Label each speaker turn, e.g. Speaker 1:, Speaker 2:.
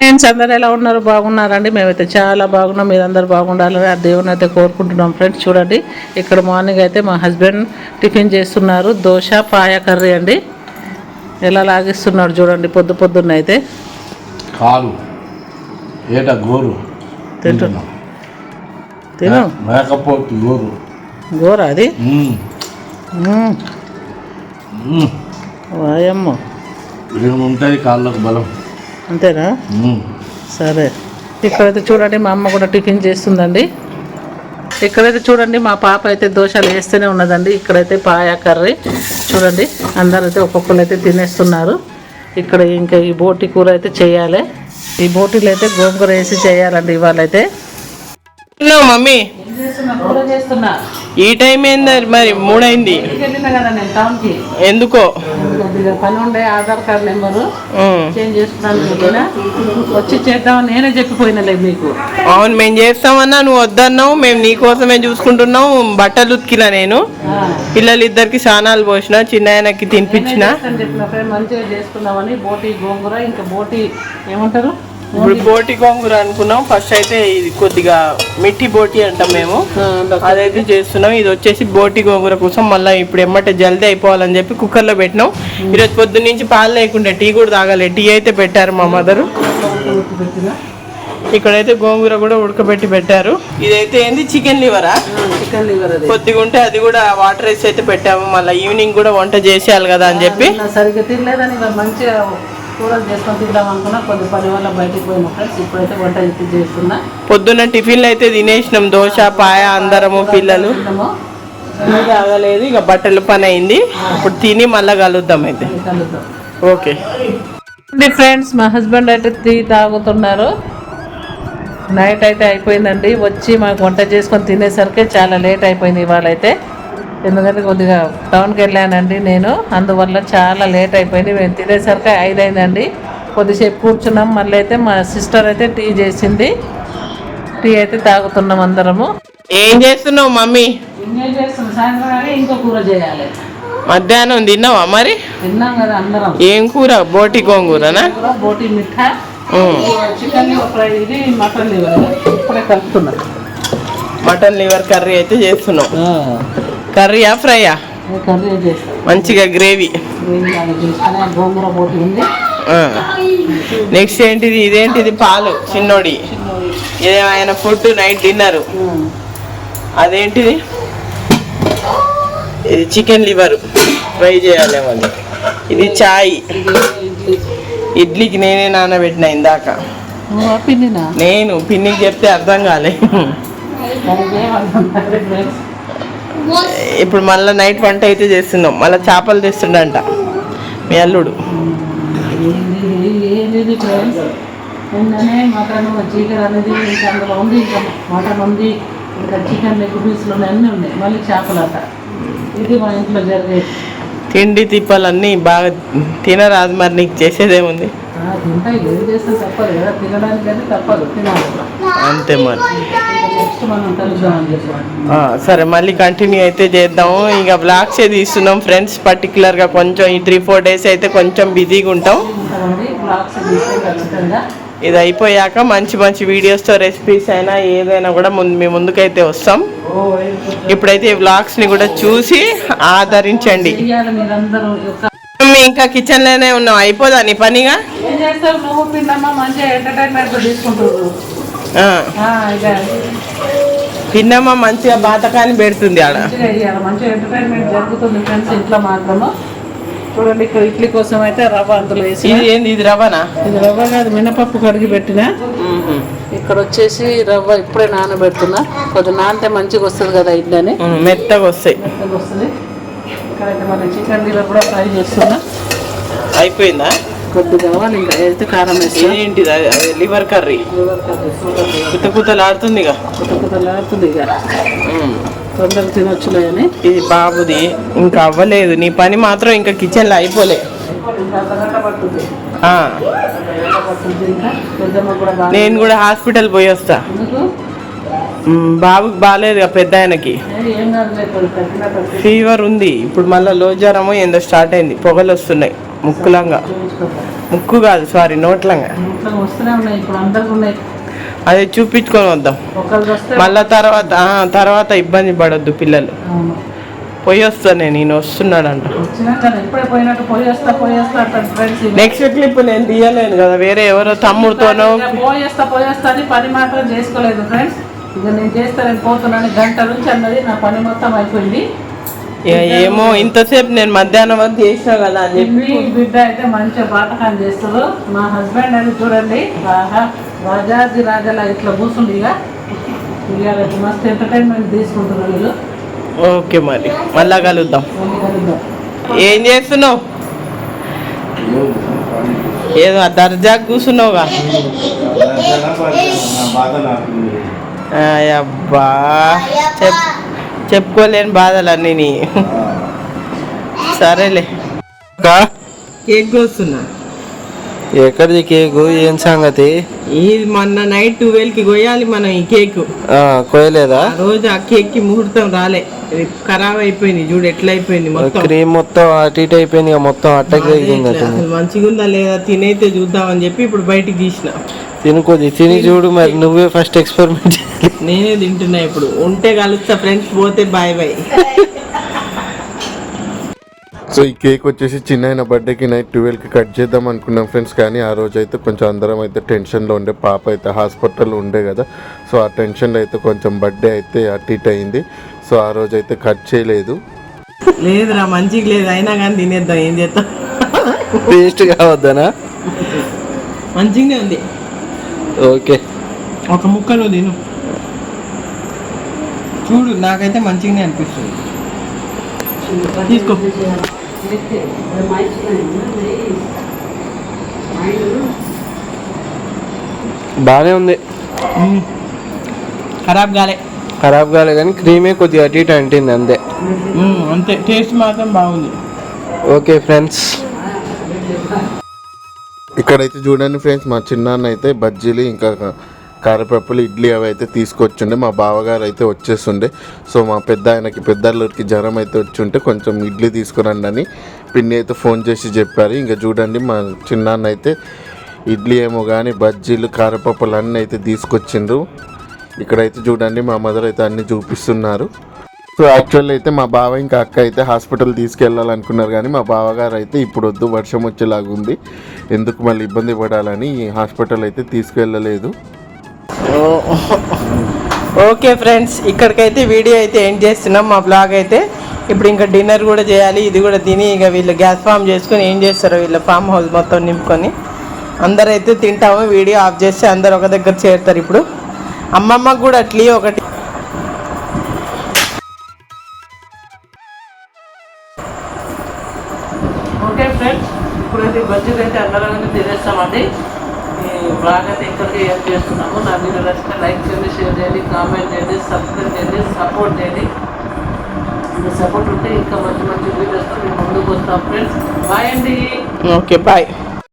Speaker 1: Friends అందరు ఎలా ఉన్నారు? బాగున్నారండి? మేమైతే చాలా బాగున్నాం. మీరందరూ బాగుండాలని ఆ దేవుని అయితే కోరుకుంటున్నాం. ఫ్రెండ్స్ చూడండి. ఇక్కడ మార్నింగ్ అయితే మా హస్బెండ్ టిఫిన్ చేస్తున్నారు. దోశ పాయ కర్రీ అండి. ఎలా లాగిస్తున్నాడు చూడండి. పొద్దు పొద్దున్న అయితే.
Speaker 2: కాలు ఏట గోరు.
Speaker 1: తింటున్నాం. తిను.
Speaker 2: మేకపోతు గోరు.
Speaker 1: గోరా అది?
Speaker 2: మ్మ్.
Speaker 1: మ్మ్.
Speaker 2: మ్మ్.
Speaker 1: వాయమ్మ
Speaker 2: కాళ్ళకు బలం.
Speaker 1: అంతేనా. సరే. ఇక్కడైతే చూడండి మా అమ్మ కూడా టిఫిన్ చేస్తుందండి. ఇక్కడైతే చూడండి మా పాప అయితే దోశలు వేస్తూనే ఉన్నదండి. ఇక్కడైతే పాయ కర్రీ. చూడండి అందరైతే ఒక్కొక్కరు అయితే తినేస్తున్నారు. ఇక్కడ ఇంకా ఈ బోటి కూర అయితే చేయాలి. ఈ బోటీలు అయితే గోంగూర వేసి చేయాలండి ఇవాళ అయితే
Speaker 3: మమ్మీ.
Speaker 1: కూర చేస్తున్నా.
Speaker 3: ఈ టైం ఏంది మరి? మూడైంది. ఎందుకో?
Speaker 1: పని ఉండే ఆధార్ కార్డ్ నెంబరు. చేంజ్ చేసుకున్నాను వచ్చి చేద్దామని నేనే చెప్పిపోయినలే మీకు.
Speaker 3: అవును మేము చేస్తామన్నా నువ్వు వద్దన్నావు మేము నీ కోసమే చూసుకుంటున్నాం బట్టలు ఉతికినా నేను. పిల్లలు ఇద్దరికి స్నానాలు పోసిన చిన్న ఆయనకి తినిపించిన.
Speaker 1: మంచిగా చేసుకుందామని బోటి గోంగూర ఇంకా బోటి ఏమంటారు?
Speaker 3: ఇప్పుడు బోటి గోంగూర అనుకున్నాం. ఫస్ట్ అయితే ఇది కొద్దిగా మిట్టి బోటి అంటాం మేము. అదైతే చేస్తున్నాం. ఇది వచ్చేసి బోటి గోంగూర కోసం మళ్ళీ ఇప్పుడు ఎమ్మటే జల్దీ అయిపోవాలని చెప్పి కుక్కర్లో పెట్టినాం. ఈరోజు పొద్దున్న నుంచి పాలు లేకుంటే టీ కూడా తాగాలి. టీ అయితే పెట్టారు మా మదరు. ఇక్కడైతే గోంగూర కూడా ఉడకబెట్టి పెట్టారు. ఇదైతే ఏంది? చికెన్ లివరా?
Speaker 1: చికెన్ లివర్
Speaker 3: కొద్దిగా ఉంటే అది కూడా వాటర్ వేసి అయితే పెట్టాము. మళ్ళీ ఈవినింగ్ కూడా వంట చేసేయాలి కదా అని చెప్పి.
Speaker 1: సరిగ్గా తినలేదని మంచిగా కూరలు చేసుకొని తిందాం అనుకున్నా కొద్ది పని వల్ల బయటికి పోయిన ఫ్రెండ్స్. ఇప్పుడైతే వంట అయితే చేస్తున్నా.
Speaker 3: పొద్దున్న టిఫిన్లు అయితే తినేసినాం. దోశ పాయ అందరము పిల్లలు. తాగలేదు ఇక బట్టల పని అయింది. ఇప్పుడు తిని మళ్ళీ కలుద్దాం అయితే. ఓకే.
Speaker 1: ఫ్రెండ్స్ మా హస్బెండ్ అయితే టీ తాగుతున్నారు. నైట్ అయితే అయిపోయిందండి. వచ్చి మాకు వంట చేసుకొని తినేసరికి చాలా లేట్ అయిపోయింది ఇవాళ అయితే ఎందుకంటే కొద్దిగా టౌన్కి వెళ్ళానండి నేను. అందువల్ల చాలా లేట్ అయిపోయింది. మేము తినేసరికి ఐదు అయిందండి కొద్దిసేపు కూర్చున్నాం. మళ్ళీ అయితే మా సిస్టర్ అయితే టీ చేసింది. టీ అయితే తాగుతున్నాం అందరము.
Speaker 3: ఏం చేస్తున్నావు మమ్మీ?
Speaker 1: ఇంకేం చేస్తున్నాం సాయంత్రం కానీ ఇంకో కూర చేయాలి.
Speaker 3: మధ్యాహ్నం తిన్నావా మరి?
Speaker 1: తిన్నాం కదా అందరం.
Speaker 3: ఏం కూర? బోటి గోంగూరనా?
Speaker 1: బోటి మిఠా. చికెన్ లివర్ ఫ్రై ఇది మటన్ లివర్. ఇప్పుడే కలుపుతున్నా.
Speaker 3: మటన్ లివర్ కర్రీ అయితే చేస్తున్నాం. కర్రీయా ఫ్రైయా?
Speaker 1: కర్రీ
Speaker 3: మంచిగా గ్రేవీ.
Speaker 1: గోంగూర ఉంది.
Speaker 3: నెక్స్ట్ ఏంటిది? ఇదేంటిది? పాలు చిన్నోడి. ఇది ఆయన ఫుడ్ నైట్ డిన్నర్? అదేంటిది? ఇది చికెన్ లివర్. ఫ్రై చేయాలి మళ్ళీ. ఇది చాయ్. ఇడ్లీకి నేనే నానబెట్టిన ఇందాక. నేను పిన్నికి చెప్తే అర్థం కాలే. ఇప్పుడు మళ్ళీ నైట్ వంట అయితే చేస్తున్నాం. మళ్ళీ చేపలు తెస్తుండంట మీ అల్లుడు.
Speaker 1: ఏంటిది ఫ్రెండ్స్ నిన్ననే మటన్ చికెన్ అనేది ఇంకా అందులో ఉంది ఇంకా మటన్ ఉంది ఇంకా చికెన్ లెగ్ పీసులు ఉన్నాయి అన్నీ ఉన్నాయి మళ్ళీ చేపలాట ఇది మా ఇంట్లో జరిగేది
Speaker 3: తిండి తిప్పలన్నీ బాగా తినరాదు మరి నీకు చేసేదేముంది?
Speaker 1: ఆ, తింటాయి ఏం చేస్తే తప్పదు కదా. తినడానికి అయితే తప్పదు. తినాలి
Speaker 3: అంతే మరి. సరే మళ్ళీ కంటిన్యూ అయితే చేద్దాము. ఇక బ్లాగ్స్ తీస్తున్నాం ఫ్రెండ్స్ పర్టికులర్గా కొంచెం ఈ త్రీ ఫోర్ డేస్ అయితే కొంచెం బిజీగా ఉంటాం. ఇది అయిపోయాక మంచి మంచి వీడియోస్తో రెసిపీస్ అయినా ఏదైనా కూడా ముందు మీ ముందుకైతే వస్తాం. ఇప్పుడైతే ఈ వ్లాగ్స్ని కూడా చూసి ఆదరించండి. మమ్మీ, ఇంకా కిచెన్లోనే ఉన్నాం. అయిపోదా నీ పనిగా? పిన్నమ్మ మంచిగా బాతకాన్ని పెడుతుంది ఆడ.
Speaker 1: మంచిగా ఎంటర్టైన్మెంట్ జరుగుతుంది ఫ్రెండ్స్ ఇంట్లో మాత్రము. చూడండి ఇక్కడ ఇడ్లీ కోసం అయితే రవ్వ అందులో వేసి
Speaker 3: ఇది ఏంది? ఇది రవ్వనా?
Speaker 1: ఇది రవ్వ కాదు మినపప్పు కడిగి పెట్టిన. ఇక్కడ వచ్చేసి రవ్వ ఇప్పుడే నానబెడుతున్నా. కొద్దిగా నానితే మంచిగా వస్తుంది కదా ఇడ్లీ అని
Speaker 3: మెత్తగా వస్తాయి.
Speaker 1: మెత్తగా వస్తుంది. ఇక్కడైతే మన చికెన్ లివర్ కూడా ఫ్రై చేస్తున్నా.
Speaker 3: అయిపోయిందా?
Speaker 1: కొద్దిగా కావాలి ఇంకా అయితే కారం వేస్తా
Speaker 3: అదే liver curry.
Speaker 1: Liver curry. Super
Speaker 3: కుత
Speaker 1: కొత్తలాడుతుంది ఇక. తొందరగా తినొచ్చులే అని
Speaker 3: ఇది బాబుది. ఇంకా అవ్వలేదు. నీ పని మాత్రం ఇంకా కిచెన్లో అయిపోలే. నేను కూడా హాస్పిటల్ పోయి వస్తా. బాబుకి బాగాలేదు పెద్ద ఆయనకి. ఫీవర్ ఉంది. ఇప్పుడు మళ్ళీ లో జ్వరము ఏందో స్టార్ట్ అయింది. పొగలు వస్తున్నాయి. ముక్కులంగా. ముక్కు కాదు సారీ నోట్లంగా. అదే చూపించుకొని వద్దాం. మళ్ళా తర్వాత తర్వాత ఇబ్బంది పడొద్దు పిల్లలు. పోయి నేను వస్తున్నాడంట.
Speaker 1: వస్తా పోయి వస్తా అంటారు ఫ్రెండ్స్
Speaker 3: నెక్స్ట్ క్లిప్ నేను తీయలేను కదా వేరే ఎవరో తమ్ముడితోనో
Speaker 1: పోయి వస్తా పోయి వస్తా అని పని మాత్రం చేసుకోలేదు ఫ్రెండ్స్ ఇక నేను చేస్తానని పోతున్నాను గంట నుంచి అన్నది నా పని మొత్తం అయిపోయింది.
Speaker 3: ఏమో ఇంతసేపు నేను మధ్యాహ్నం వరకు చేసినా కదా అని చెప్పి.
Speaker 1: బిడ్డ అయితే మంచిగా పాఠకం చేస్తారు మా హస్బెండ్ అని చూడండి. ఆహా రాజాది రాజాలా ఇట్లా కూర్చుండి ఇక. మస్తు ఎంటర్టైన్మెంట్ తీసుకుంటున్నారు వీళ్ళు.
Speaker 3: ఓకే మరి మళ్ళా కలుద్దాం. ఏం చేస్తున్నావు? ఏదో ఆ దర్జా కూర్చున్నావుగా? అబ్బా చెప్ చెప్పుకోలేని బాధలన్నీ నీ. సరేలే. కేక్ కోస్తున్నా.
Speaker 4: ఎక్కడిది కేకు? ఏం సంగతి?
Speaker 3: ఇది మొన్న నైట్ ట్వెల్వ్కి కొయ్యాలి మనం ఈ కేక్.
Speaker 4: ఆ
Speaker 3: రోజు ఆ కేక్కి ముహూర్తం రాలే. ఖరాబ్ అయిపోయింది చూడు ఎట్లా అయిపోయింది మొత్తం
Speaker 4: క్రీమ్ మొత్తం అటు ఇటు అయిపోయింది మొత్తం అట్టకి
Speaker 3: అసలు మంచిగా ఉందా లేదా తినైతే చూద్దామని చెప్పి ఇప్పుడు బయటికి తీసిన.
Speaker 4: తినుకోది తిని చూడు మరి నువ్వే ఫస్ట్ ఎక్స్పెరిమెంట్
Speaker 3: నేనే తింటున్నా ఇప్పుడు. ఉంటే కలుస్తా ఫ్రెండ్స్ పోతే బాయ్ బాయ్
Speaker 5: సో ఈ కేక్ వచ్చేసి చిన్న బర్త్డేకి నైట్ ట్వెల్వ్కి కట్ చేద్దాం అనుకున్నాం ఫ్రెండ్స్ కానీ ఆ రోజు అయితే కొంచెం అందరం అయితే టెన్షన్లో ఉండే పాప అయితే హాస్పిటల్లో ఉండే కదా. సో ఆ టెన్షన్లో అయితే కొంచెం బర్త్డే అయితే అటు ఇటు అయింది. సో ఆ రోజు అయితే కట్ చేయలేదు.
Speaker 3: లేదురా మంచిగా లేదు. అయినా కానీ తినేద్దాం. ఏం చేద్దాం?
Speaker 4: టేస్ట్ కావద్దనా?
Speaker 3: మంచిగానే ఉంది.
Speaker 4: ఓకే.
Speaker 3: ఒక ముక్క నువ్వు తిను. చూడు నాకైతే మంచిగానే అనిపిస్తుంది. తీసుకో.
Speaker 4: బాగానే ఉంది.
Speaker 3: ఖరాబ్ కాలే
Speaker 4: ఖరాబ్ కాలే కానీ క్రీమే కొద్దిగా అటు ఇటు అంటింది అంతే.
Speaker 3: అంతే. టేస్ట్ మాత్రం బాగుంది.
Speaker 4: Okay friends.
Speaker 5: ఇక్కడైతే చూడండి ఫ్రెండ్స్ మా చిన్నాన్న అయితే బజ్జీలు ఇంకా కారపప్పులు ఇడ్లీ అవి అయితే తీసుకొచ్చుండే. మా బావగారు అయితే వచ్చేస్తుండే. సో మా పెద్ద ఆయనకి పెద్ద జ్వరం అయితే వచ్చి ఉంటే కొంచెం ఇడ్లీ తీసుకురండి అని పిన్ని అయితే ఫోన్ చేసి చెప్పారు. ఇంకా చూడండి మా చిన్నాన్న అయితే ఇడ్లీ ఏమో కానీ బజ్జీలు కారపప్పులు అన్నీ అయితే తీసుకొచ్చిండ్రు. ఇక్కడైతే చూడండి మా మదర్ అయితే అన్ని చూపిస్తున్నారు. సో యాక్చువల్ అయితే మా బావ ఇంకా అక్క అయితే హాస్పిటల్ తీసుకెళ్ళాలనుకున్నారు కానీ మా బావగారు అయితే ఇప్పుడు వద్దు వర్షం వచ్చేలాగా ఉంది. ఎందుకు మళ్ళీ ఇబ్బంది పడాలని హాస్పిటల్ అయితే తీసుకెళ్ళలేదు.
Speaker 3: ఓకే ఫ్రెండ్స్ ఇక్కడికైతే వీడియో అయితే ఎండ్ చేస్తున్నాం. మా బ్లాగ్ అయితే ఇప్పుడు ఇంకా డిన్నర్ కూడా చేయాలి ఇది కూడా తిని ఇక వీళ్ళు గ్యాస్ ఫామ్ చేసుకొని ఏం చేస్తారో వీళ్ళ ఫామ్ హౌస్ మొత్తం నింపుకొని అందరూ అయితే తింటాము వీడియో ఆఫ్ చేస్తే అందరు ఒక దగ్గర చేరుతారు ఇప్పుడు. అమ్మమ్మకు కూడా అట్లీ ఒకటి
Speaker 1: ఇప్పుడైతే బడ్జెట్ అయితే అందరం తినేస్తామండి. ఈ బ్లాగ్ అయితే ఇక్కడికి ఏం చేస్తున్నాము నా వీడియో నచ్చితే లైక్ చేయండి షేర్ చేయండి కామెంట్ చేయండి సబ్స్క్రైబ్ చేయండి సపోర్ట్ చేయండి. మీ సపోర్ట్ ఉంటే ఇంకా మంచి మంచి వీడియోస్తో మేము ముందుకు వస్తాం. ఫ్రెండ్స్ బాయ్ అండి.
Speaker 3: Okay bye